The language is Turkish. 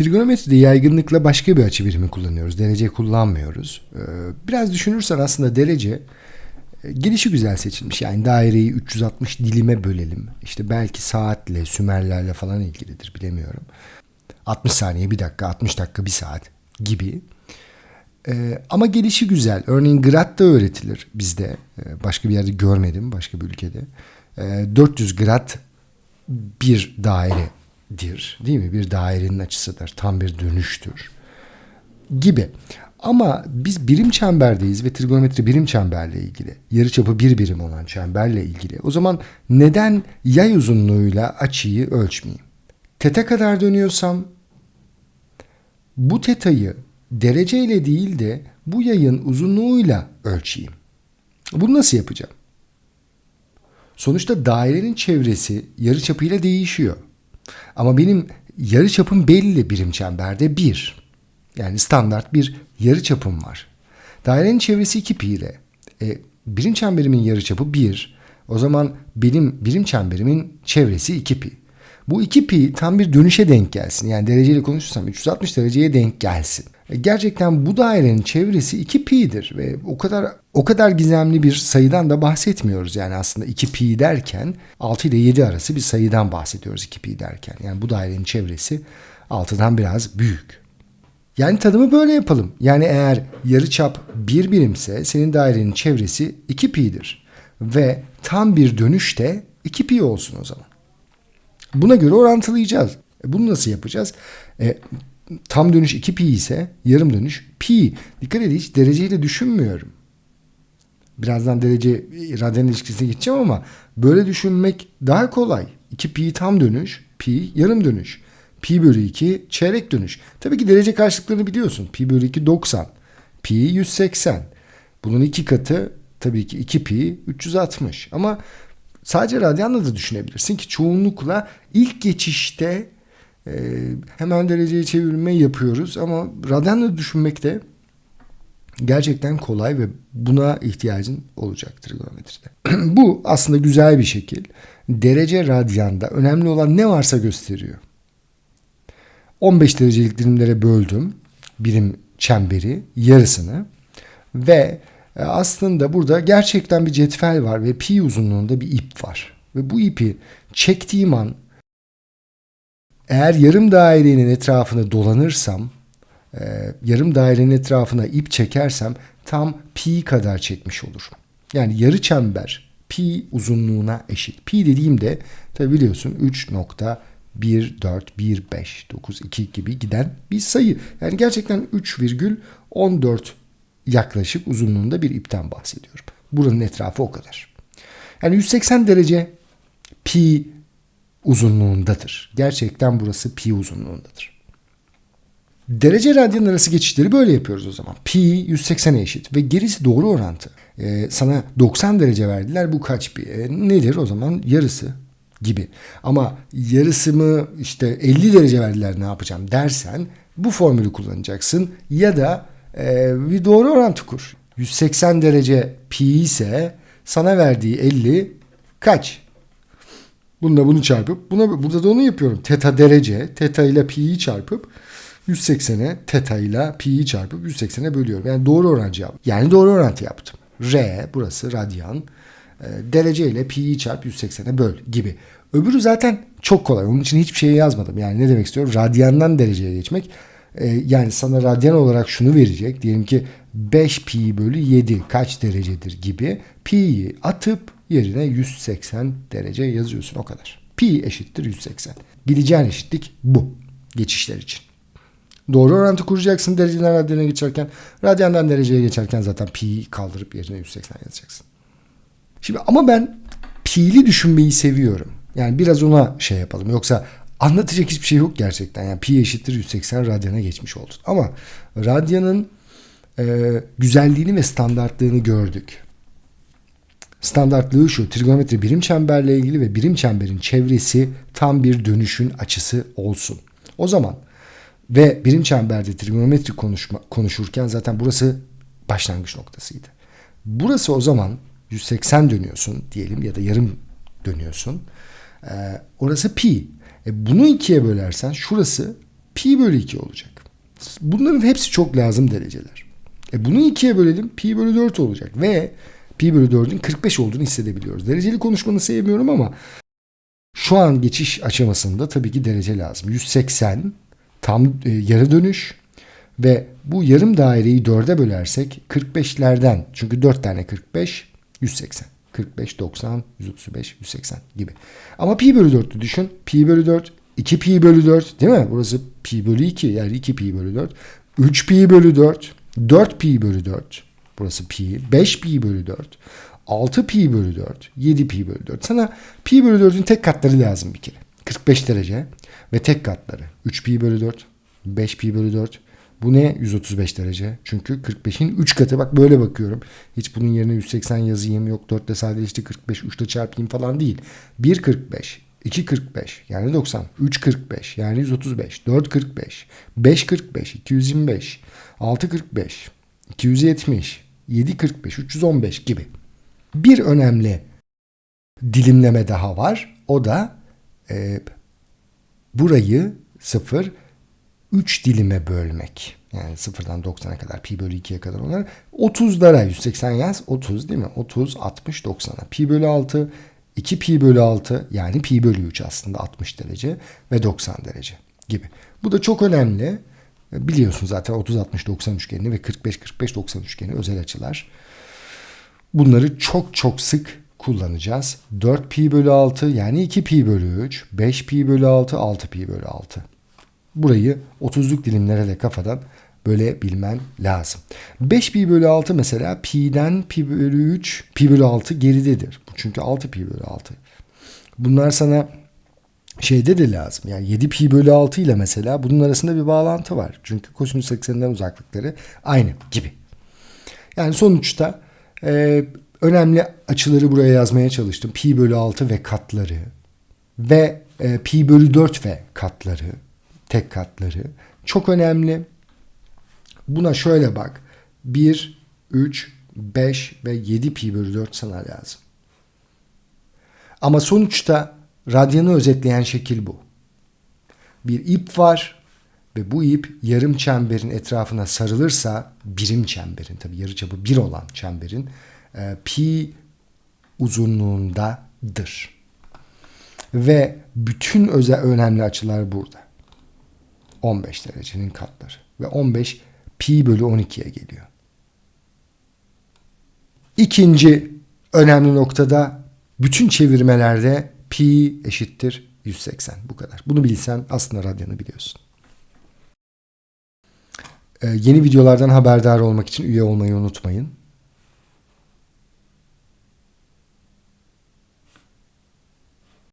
Trigonometride yaygınlıkla başka bir açı birimi kullanıyoruz. Derece kullanmıyoruz. Ee, biraz düşünürsen aslında derece e, gelişi güzel seçilmiş. Yani daireyi 360 dilime bölelim. İşte belki saatle, Sümerlerle falan ilgilidir bilemiyorum. 60 saniye, bir dakika, 60 dakika, bir saat gibi. Ee, ama gelişi güzel. Örneğin grad da öğretilir bizde. Ee, başka bir yerde görmedim, başka bir ülkede. Ee, 400 grad bir dairedir. Değil mi? Bir dairenin açısıdır. Tam bir dönüştür. Gibi. Ama biz birim çemberdeyiz ve trigonometri birim çemberle ilgili. Yarıçapı bir birim olan çemberle ilgili. O zaman neden yay uzunluğuyla açıyı ölçmeyeyim? Teta kadar dönüyorsam bu tetayı dereceyle değil de bu yayın uzunluğuyla ölçeyim. Bunu nasıl yapacağım? Sonuçta dairenin çevresi yarıçapıyla değişiyor. Ama benim yarıçapım belli birim çemberde 1. Yani standart bir yarıçapım var. Dairenin çevresi 2 pi ile. E, birim çemberimin yarıçapı 1. O zaman benim birim çemberimin çevresi 2 pi. Bu 2 pi tam bir dönüşe denk gelsin. Yani dereceyle konuşursam 360 dereceye denk gelsin. E, gerçekten bu dairenin çevresi 2 pi'dir ve o kadar o kadar gizemli bir sayıdan da bahsetmiyoruz. Yani aslında 2 pi derken 6 ile 7 arası bir sayıdan bahsediyoruz 2 pi derken. Yani bu dairenin çevresi 6'dan biraz büyük. Yani tanımı böyle yapalım. Yani eğer yarıçap 1 birimse senin dairenin çevresi 2 pi'dir. Ve tam bir dönüş de 2 pi olsun o zaman. Buna göre orantılayacağız. E bunu nasıl yapacağız? E, tam dönüş 2 pi ise yarım dönüş pi. Dikkat edin hiç dereceyle düşünmüyorum. Birazdan derece radyan ilişkisine gideceğim ama böyle düşünmek daha kolay. 2 pi tam dönüş, pi yarım dönüş. Pi bölü 2 çeyrek dönüş. Tabii ki derece karşılıklarını biliyorsun. Pi bölü 2 90. Pi 180. Bunun iki katı tabii ki 2 pi 360. Ama sadece radyanla da düşünebilirsin ki çoğunlukla ilk geçişte e, hemen dereceye çevirme yapıyoruz. Ama radyanla düşünmek de gerçekten kolay ve buna ihtiyacın olacaktır trigonometride. Bu aslında güzel bir şekil. Derece radyanda önemli olan ne varsa gösteriyor. 15 derecelik dilimlere böldüm birim çemberi yarısını ve e, aslında burada gerçekten bir cetvel var ve pi uzunluğunda bir ip var. Ve bu ipi çektiğim an eğer yarım dairenin etrafını dolanırsam e, yarım dairenin etrafına ip çekersem tam pi kadar çekmiş olurum. Yani yarı çember pi uzunluğuna eşit. Pi dediğimde tabi biliyorsun 3 nokta 1, 4, 1, 5, 9, 2 gibi giden bir sayı. Yani gerçekten 3,14 yaklaşık uzunluğunda bir ipten bahsediyorum. Buranın etrafı o kadar. Yani 180 derece pi uzunluğundadır. Gerçekten burası pi uzunluğundadır. Derece radyan arası geçişleri böyle yapıyoruz o zaman. Pi 180'e eşit ve gerisi doğru orantı. Ee, sana 90 derece verdiler bu kaç pi? E, nedir o zaman? Yarısı gibi. Ama yarısı mı işte 50 derece verdiler ne yapacağım dersen bu formülü kullanacaksın ya da e, bir doğru orantı kur. 180 derece pi ise sana verdiği 50 kaç? Bununla bunu çarpıp buna burada da onu yapıyorum. Teta derece, teta ile pi'yi çarpıp 180'e teta ile pi'yi çarpıp 180'e bölüyorum. Yani doğru orantı yaptım. Yani doğru orantı yaptım. R burası radyan. E, derece ile pi'yi çarp 180'e böl gibi. Öbürü zaten çok kolay. Onun için hiçbir şey yazmadım. Yani ne demek istiyorum? Radyandan dereceye geçmek. E, yani sana radyan olarak şunu verecek. Diyelim ki 5 pi bölü 7 kaç derecedir gibi. Pi'yi atıp yerine 180 derece yazıyorsun o kadar. Pi eşittir 180. Bileceğin eşitlik bu geçişler için. Doğru orantı kuracaksın dereceden radyana geçerken. Radyandan dereceye geçerken zaten pi kaldırıp yerine 180 yazacaksın. Şimdi ama ben pi'li düşünmeyi seviyorum. Yani biraz ona şey yapalım. Yoksa anlatacak hiçbir şey yok gerçekten. Yani pi eşittir 180 radyana geçmiş olduk. Ama radyanın e, güzelliğini ve standartlığını gördük. Standartlığı şu. Trigonometri birim çemberle ilgili ve birim çemberin çevresi tam bir dönüşün açısı olsun. O zaman ve birim çemberde trigonometri konuşma, konuşurken zaten burası başlangıç noktasıydı. Burası o zaman 180 dönüyorsun diyelim ya da yarım dönüyorsun. Ee, orası pi. E bunu ikiye bölersen şurası pi bölü 2 olacak. Bunların hepsi çok lazım dereceler. E bunu ikiye bölelim pi bölü 4 olacak ve pi bölü 4'ün 45 olduğunu hissedebiliyoruz. Dereceli konuşmanı sevmiyorum ama şu an geçiş aşamasında tabii ki derece lazım. 180 tam e, yarı dönüş ve bu yarım daireyi 4'e bölersek 45'lerden çünkü 4 tane 45 180. 45, 90, 135, 180 gibi. Ama pi bölü 4'ü düşün. Pi bölü 4 2 pi bölü 4 değil mi? Burası pi bölü 2 yani 2 pi bölü 4. 3 pi bölü 4. 4 pi bölü 4. Burası pi. 5 pi bölü 4. 6 pi bölü 4. 7 pi bölü 4. Sana pi bölü 4'ün tek katları lazım bir kere. 45 derece ve tek katları. 3 pi bölü 4. 5 pi bölü 4. Bu ne? 135 derece. Çünkü 45'in 3 katı. Bak böyle bakıyorum. Hiç bunun yerine 180 yazayım. Yok 4 ile sadeleşti 45. 3 ile çarpayım falan değil. 1.45. 2.45 yani 90, 3.45 yani 135, 4.45, 5.45, 225, 6.45, 270, 7.45, 315 gibi. Bir önemli dilimleme daha var. O da e, burayı 0 3 dilime bölmek. Yani 0'dan 90'a kadar pi bölü 2'ye kadar onlar 30'lara 180 yaz 30 değil mi? 30, 60, 90'a. Pi bölü 6 2 pi bölü 6 yani pi bölü 3 aslında 60 derece ve 90 derece gibi. Bu da çok önemli. Biliyorsun zaten 30 60 90 üçgeni ve 45 45 90 üçgeni özel açılar. Bunları çok çok sık kullanacağız. 4 pi bölü 6 yani 2 pi bölü 3, 5 pi bölü 6, 6 pi bölü 6. Burayı 30'luk dilimlere de kafadan böyle bilmen lazım. 5 pi bölü 6 mesela pi'den pi bölü 3, pi bölü 6 geridedir. Çünkü 6 pi bölü 6. Bunlar sana şeyde de lazım. Yani 7 pi bölü 6 ile mesela bunun arasında bir bağlantı var. Çünkü kosinüs ekseninden uzaklıkları aynı gibi. Yani sonuçta e, önemli açıları buraya yazmaya çalıştım. Pi bölü 6 ve katları ve e, pi bölü 4 ve katları tek katları çok önemli. Buna şöyle bak. 1, 3, 5 ve 7 pi bölü 4 sana lazım. Ama sonuçta radyanı özetleyen şekil bu. Bir ip var ve bu ip yarım çemberin etrafına sarılırsa birim çemberin tabi yarıçapı 1 olan çemberin e, pi uzunluğundadır. Ve bütün özel önemli açılar burada. 15 derecenin katları ve 15 pi bölü 12'ye geliyor. İkinci önemli noktada bütün çevirmelerde pi eşittir 180 bu kadar. Bunu bilsen aslında radyanı biliyorsun. Ee, yeni videolardan haberdar olmak için üye olmayı unutmayın.